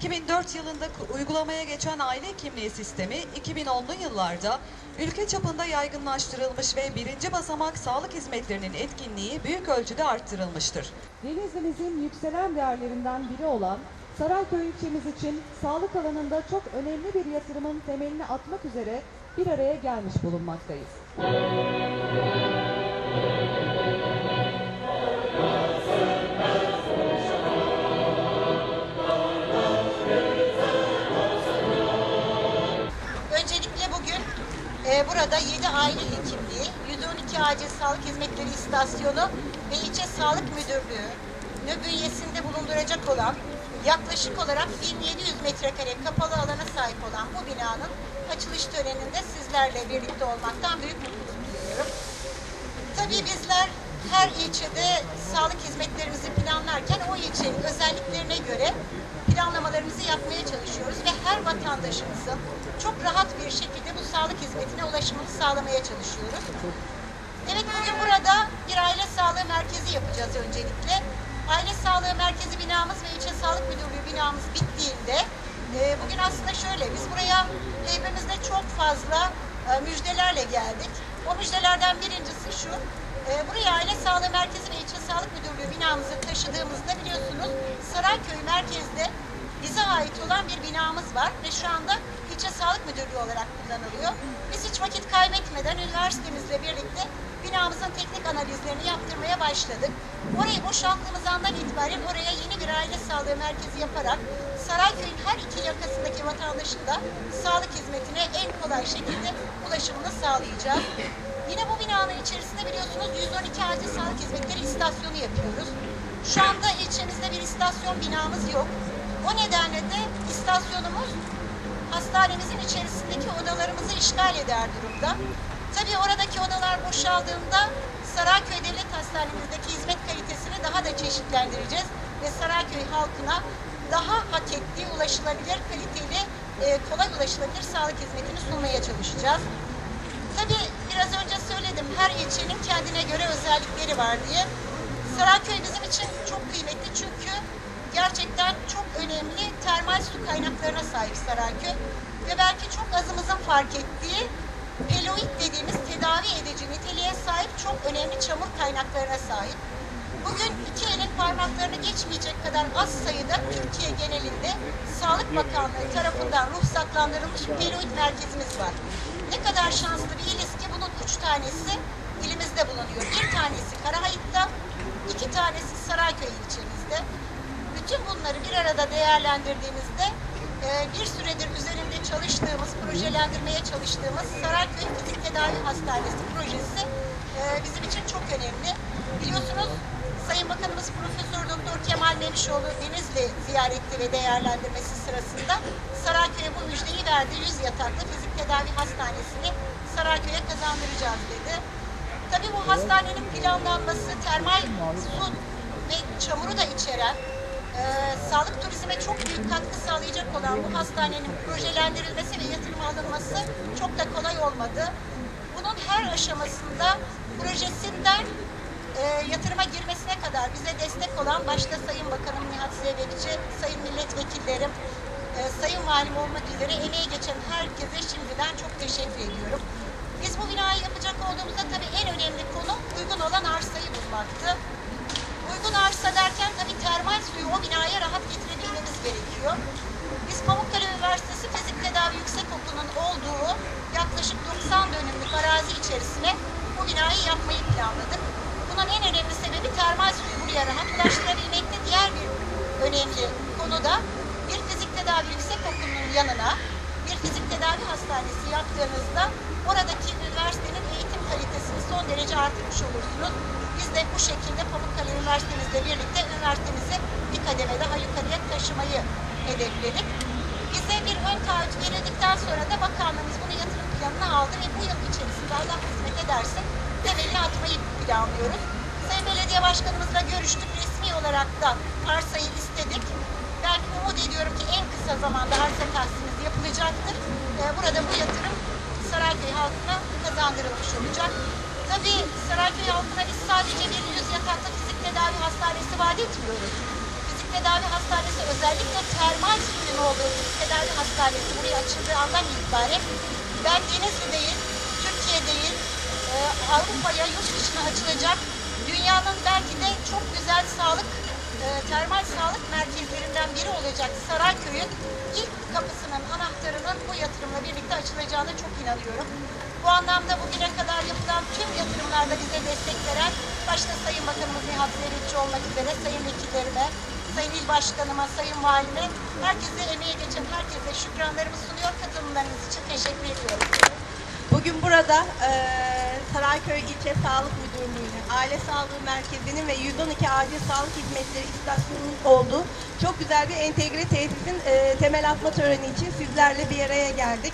2004 yılında uygulamaya geçen aile hekimliği sistemi 2010'lu yıllarda ülke çapında yaygınlaştırılmış ve birinci basamak sağlık hizmetlerinin etkinliği büyük ölçüde arttırılmıştır. Denizli'mizin yükselen değerlerinden biri olan Sarayköy ilçemiz için sağlık alanında çok önemli bir yatırımın temelini atmak üzere bir araya gelmiş bulunmaktayız. Aile hekimliği, 112 acil sağlık hizmetleri istasyonu ve ilçe sağlık müdürlüğü bünyesinde bulunduracak olan yaklaşık olarak 1700 metrekare kapalı alana sahip olan bu binanın açılış töreninde sizlerle birlikte olmaktan büyük mutluluk duyuyorum. Tabii bizler her ilçede sağlık hizmetlerimizi planlarken o ilçenin özelliklerine göre planlamalarımızı yapmaya çalışıyoruz ve her vatandaşımızın çok rahat bir şekilde bu sağlık hizmetine ulaşımını sağlamaya çalışıyoruz. Evet bugün burada bir aile sağlığı merkezi yapacağız öncelikle. Aile sağlığı merkezi binamız ve ilçe sağlık müdürlüğü binamız bittiğinde e, bugün aslında şöyle biz buraya evimizde çok fazla e, müjdelerle geldik. O müjdelerden birincisi şu. E, buraya aile sağlığı merkezi ve ilçe sağlık müdürlüğü binamızı taşıdığımızda biliyorsunuz Sarayköy merkezde bize ait olan bir binamız var ve şu anda ilçe sağlık müdürlüğü olarak kullanılıyor. Biz hiç vakit kaybetmeden üniversitemizle birlikte binamızın teknik analizlerini yaptırmaya başladık. Orayı boşalttığımız andan itibaren oraya yeni bir aile sağlığı merkezi yaparak Sarayköy'ün her iki yakasındaki vatandaşın da sağlık hizmetine en kolay şekilde ulaşımını sağlayacağız. Yine bu binanın içerisinde biliyorsunuz 112 acil sağlık hizmetleri istasyonu yapıyoruz. Şu anda ilçemizde bir istasyon binamız yok. O nedenle de istasyonumuz hastanemizin içerisindeki odalarımızı işgal eder durumda. Tabii oradaki odalar boşaldığında Sarayköy Devlet Hastanemizdeki hizmet kalitesini daha da çeşitlendireceğiz ve Sarayköy halkına daha hak ettiği ulaşılabilir kaliteli, e, kolay ulaşılabilir sağlık hizmetini sunmaya çalışacağız. Tabii biraz önce söyledim her ilçenin kendine göre özellikleri var diye. Sarayköy bizim için çok kıymetli çünkü gerçekten çok önemli termal su kaynaklarına sahip Sarayköy. Ve belki çok azımızın fark ettiği peloid dediğimiz tedavi edici niteliğe sahip çok önemli çamur kaynaklarına sahip. Bugün iki elin parmaklarını geçmeyecek kadar az sayıda Türkiye genelinde Sağlık Bakanlığı tarafından ruhsatlandırılmış peloid merkezimiz var. Ne kadar şanslı bir iliz ki bunun üç tanesi ilimizde bulunuyor. Bir tanesi Karahayıt'ta, iki tanesi Sarayköy ilçemizde. Bütün bunları bir arada değerlendirdiğimizde e, bir süredir üzerinde çalıştığımız, projelendirmeye çalıştığımız Sarayköy Fizik Tedavi Hastanesi projesi e, bizim için çok önemli. Biliyorsunuz Sayın Bakanımız Profesör Doktor Kemal Memişoğlu Denizli ziyareti ve değerlendirmesi sırasında Sarayköy'e bu müjdeyi verdi. 100 yataklı fizik tedavi hastanesini Sarayköy'e kazandıracağız dedi. Tabii bu hastanenin planlanması termal su ve çamuru da içeren e, sağlık turizme çok büyük katkı sağlayacak olan bu hastanenin projelendirilmesi ve yatırıma alınması çok da kolay olmadı. Bunun her aşamasında projesinden e, yatırıma girmesine kadar bize destek olan başta Sayın Bakanım Nihat Zeybekçi, Sayın Milletvekillerim, e, Sayın Valim olmak üzere emeği geçen herkese şimdiden çok teşekkür ediyorum. Biz bu binayı yapacak olduğumuzda tabii en önemli konu uygun olan arsayı bulmaktı. Uygun arsa derken tabii termal suyu o binaya rahat getirebilmemiz gerekiyor. Biz Pamukkale Üniversitesi Fizik Tedavi Yüksekokulu'nun olduğu yaklaşık 90 dönümlük arazi içerisine bu binayı yapmayı planladık. Bunun en önemli sebebi termal suyu buraya rahat ulaştırabilmekte. Diğer bir önemli konu da bir fizik tedavi yüksekokulunun yanına bir fizik tedavi hastanesi yaptığınızda oradaki üniversitenin eğitim kalitesini son derece artırmış olursunuz. Biz de bu şekilde Pamukkale Üniversitemizle birlikte üniversitemizi bir kademe daha yukarıya taşımayı hedefledik. Bize bir ön taahhüt verildikten sonra da bakanlığımız bunu yatırım planına aldı ve bu yıl içerisinde Allah hizmet ederse temelini atmayı planlıyoruz. Sayın Belediye Başkanımızla görüştük. Resmi olarak da arsayı istedik. Belki umut ediyorum ki en kısa zamanda arsa tahsimiz yapılacaktır. Ee, burada bu yatırım Sarayköy halkına kazandırılmış olacak. Tabii Sarayköy halkına biz sadece bir yüz yataklı fizik tedavi hastanesi vaat etmiyoruz. Fizik tedavi hastanesi özellikle termal suyun Hastanesi buraya açıldığı andan itibaren ben Denizli değil, Türkiye değil, e, Avrupa'ya, yurt dışına açılacak dünyanın belki de çok güzel sağlık, e, termal sağlık merkezlerinden biri olacak Sarayköy'ün ilk kapısının anahtarının bu yatırımla birlikte açılacağına çok inanıyorum. Bu anlamda bugüne kadar yapılan tüm yatırımlarda bize destek veren, başta Sayın Bakanımız Nihat Zerritçi olmak üzere Sayın Vekillerime, Sayın İl Başkanıma, Sayın Valime, herkese emeği geçen herkese şükranlarımı sunuyor. Katılımlarınız için teşekkür ediyorum. Bugün burada eee, Sarayköy İlçe Sağlık Müdürlüğü'nün, Aile Sağlığı Merkezi'nin ve 112 Acil Sağlık Hizmetleri İstasyonu'nun olduğu çok güzel bir entegre tesisin eee, temel atma töreni için sizlerle bir araya geldik.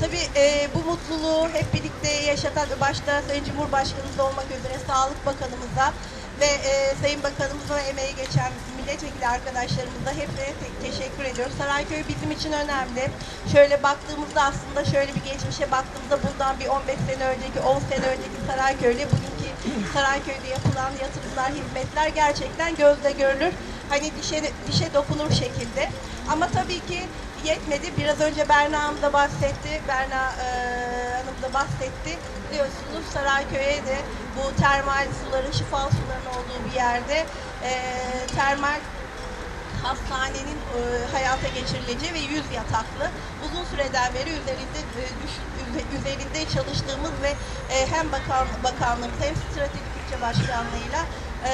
Tabii eee, bu mutluluğu hep birlikte yaşatan başta Sayın Cumhurbaşkanımız olmak üzere Sağlık Bakanımıza ve eee, Sayın Bakanımıza emeği geçen milletvekili arkadaşlarımıza hepsine te- teşekkür ediyoruz. Sarayköy bizim için önemli. Şöyle baktığımızda aslında şöyle bir geçmişe baktığımızda buradan bir 15 sene önceki, 10 sene önceki Sarayköy'le bugünkü Sarayköy'de yapılan yatırımlar, hizmetler gerçekten gözle görülür. Hani dişe, dişe dokunur şekilde. Ama tabii ki yetmedi. Biraz önce Berna Hanım da bahsetti. Berna eee, Hanım da bahsetti. Biliyorsunuz Sarayköy'e de bu termal suların, şifa suların olduğu bir yerde eee, termal hastanenin e, hayata geçirileceği ve 100 yataklı uzun süreden beri üzerinde e, üzerinde çalıştığımız ve e, hem bakan bakanlığımız hem stratejik bütçe başkanlığıyla e,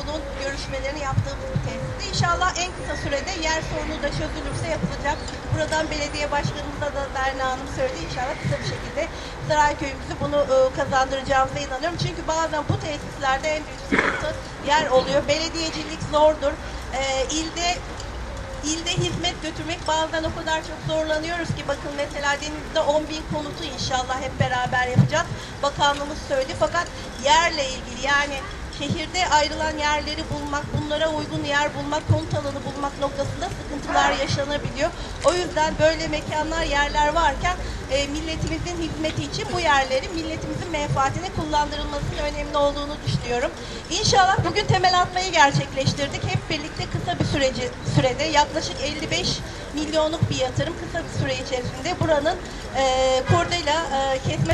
bunun görüşmelerini yaptığımız bir tesisti. İnşallah en kısa sürede yer sorunu da çözülürse yapılacak. Buradan belediye başkanımıza da Berna Hanım söyledi. İnşallah kısa bir şekilde Sarayköy'ümüzü bunu e, kazandıracağımıza inanıyorum. Çünkü bazen bu tesislerde en büyük sıkıntı yer oluyor. Belediyecilik zordur. E, ilde ilde hizmet götürmek bazen o kadar çok zorlanıyoruz ki bakın mesela denizde 10 bin konutu inşallah hep beraber yapacağız. Bakanlığımız söyledi fakat yerle ilgili yani şehirde ayrılan yerleri bulmak, bunlara uygun yer bulmak, konut alanı bulmak noktasında sıkıntılar yaşanabiliyor. O yüzden böyle mekanlar, yerler varken e, milletimizin hizmeti için bu yerleri milletimizin menfaatine kullandırılmasının önemli olduğunu düşünüyorum. İnşallah bugün temel atmayı gerçekleştirdik. Hep birlikte kısa bir süreci sürede yaklaşık 55 milyonluk bir yatırım kısa bir süre içerisinde buranın e, kordela e,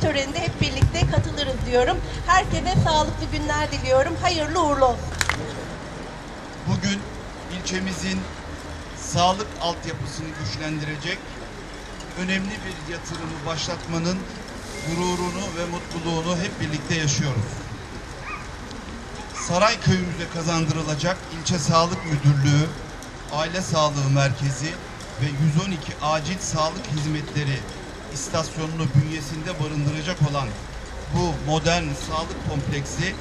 töreninde hep birlikte katılırız diyorum. Herkese sağlıklı günler diliyorum. Hayırlı uğurlu olsun. Bugün ilçemizin sağlık altyapısını güçlendirecek önemli bir yatırımı başlatmanın gururunu ve mutluluğunu hep birlikte yaşıyoruz. Sarayköy'ümüze kazandırılacak ilçe sağlık müdürlüğü, aile sağlığı merkezi ve 112 acil sağlık hizmetleri istasyonunu bünyesinde barındıracak olan bu modern sağlık kompleksi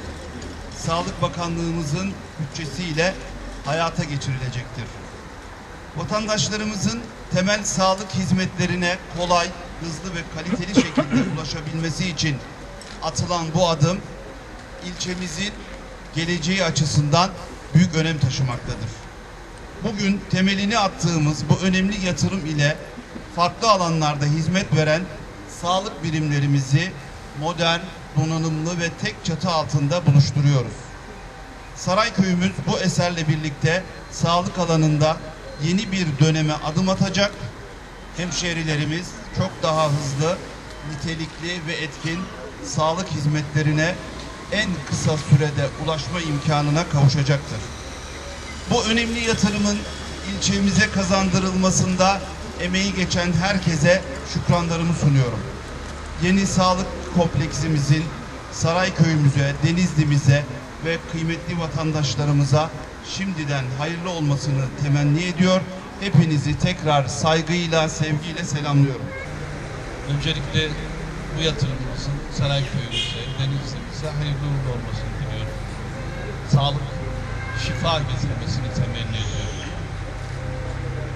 Sağlık Bakanlığımızın bütçesiyle hayata geçirilecektir. Vatandaşlarımızın temel sağlık hizmetlerine kolay, hızlı ve kaliteli şekilde ulaşabilmesi için atılan bu adım ilçemizin geleceği açısından büyük önem taşımaktadır. Bugün temelini attığımız bu önemli yatırım ile farklı alanlarda hizmet veren sağlık birimlerimizi modern, donanımlı ve tek çatı altında buluşturuyoruz. Sarayköy'ümüz bu eserle birlikte sağlık alanında yeni bir döneme adım atacak. Hemşehrilerimiz çok daha hızlı, nitelikli ve etkin sağlık hizmetlerine en kısa sürede ulaşma imkanına kavuşacaktır. Bu önemli yatırımın ilçemize kazandırılmasında emeği geçen herkese şükranlarımı sunuyorum. Yeni sağlık kompleksimizin Sarayköy'ümüze, Denizli'mize ve kıymetli vatandaşlarımıza şimdiden hayırlı olmasını temenni ediyor. Hepinizi tekrar saygıyla, sevgiyle selamlıyorum. Öncelikle bu yatırımımızın Sarayköy'ümüze, Denizli'mize hayırlı uğurlu olmasını diliyorum. Sağlık, şifa getirmesini temenni ediyorum.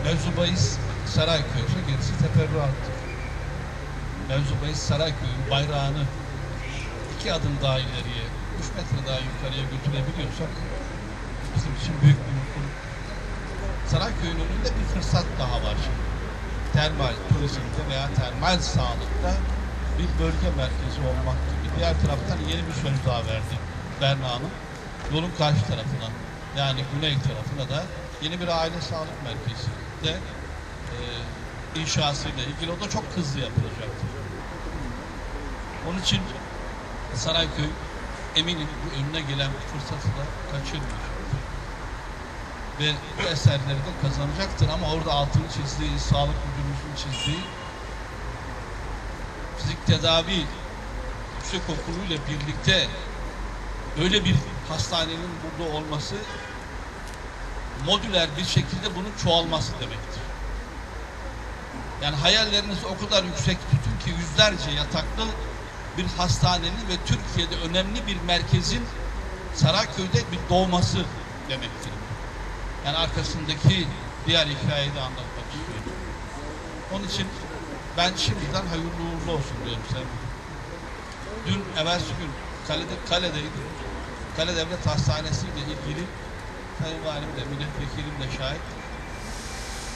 Mevzu bahis Sarayköy'se gerisi teferruattır. Mevzu bahis Sarayköy'ün bayrağını iki adım daha ileriye, üç metre daha yukarıya götürebiliyorsak bizim için büyük bir mutluluk. Sarayköy'ün önünde bir fırsat daha var şimdi termal turizmde veya termal sağlıkta bir bölge merkezi olmak gibi. Diğer taraftan yeni bir söz daha verdi Berna Hanım. Yolun karşı tarafına yani güney tarafına da yeni bir aile sağlık merkezi de e, inşasıyla ilgili o da çok hızlı yapılacaktır. Onun için Sarayköy eminim bu önüne gelen fırsatı da kaçırmayacak. Ve bu eserleri de kazanacaktır ama orada altını çizdiği, sağlık müdürümüzün çizdiği fizik tedavi yüksek okuluyla birlikte öyle bir hastanenin burada olması modüler bir şekilde bunun çoğalması demektir. Yani hayallerinizi o kadar yüksek tutun ki yüzlerce yataklı bir hastanenin ve Türkiye'de önemli bir merkezin Sarayköy'de bir doğması demektir. Yani arkasındaki diğer hikayeyi de anlatmak istiyorum. Onun için ben şimdiden hayırlı uğurlu olsun diyorum sen. Dün evvelsi gün kalede, kaledeydim. Kale Devlet Hastanesi ile ilgili Sayın Valim de milletvekilim de şahit.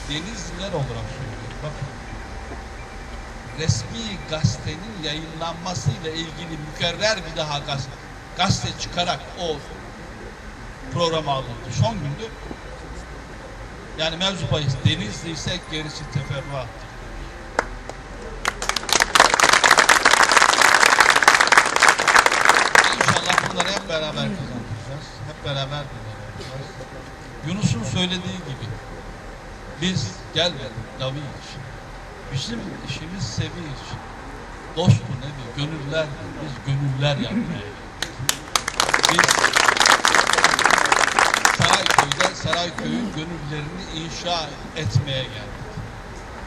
Denizliler olarak söylüyorum. Bakın resmi gazetenin yayınlanmasıyla ilgili mükerrer bir daha gazete, gazete çıkarak o programa alındı. Son gündü. Yani mevzu bahis Denizli ise gerisi teferruattır. İnşallah bunları hep beraber kazanacağız. Hep beraber kazanacağız. Yunus'un söylediği gibi biz gelmedik Davi için. Bizim işimiz sevi için. Dostu nedir? Gönüller. Biz gönüller yapmaya. Biz Sarayköy'de Sarayköy'ün gönüllerini inşa etmeye geldik.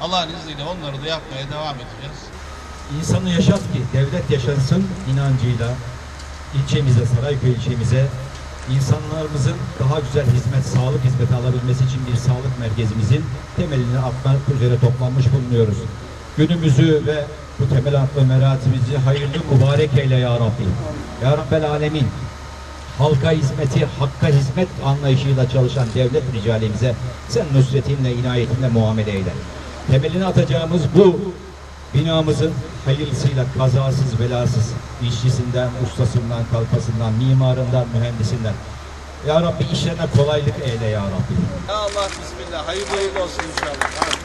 Allah'ın izniyle onları da yapmaya devam edeceğiz. İnsanı yaşat ki devlet yaşansın inancıyla ilçemize, Sarayköy ilçemize insanlarımızın daha güzel hizmet, sağlık hizmeti alabilmesi için bir sağlık merkezimizin temelini atmak üzere toplanmış bulunuyoruz. Günümüzü ve bu temel atma merasimimizi hayırlı mübarek eyle ya Rabbi. Ya Rabbel Alemin. Halka hizmeti, hakka hizmet anlayışıyla çalışan devlet ricalimize sen nusretinle, inayetinle muamele eyle. Temelini atacağımız bu binamızın hayırlısıyla kazasız belasız işçisinden, ustasından, kalfasından, mimarından, mühendisinden Ya Rabbi işlerine kolaylık eyle Ya Rabbi. Ya Allah bismillah hayırlı olsun inşallah.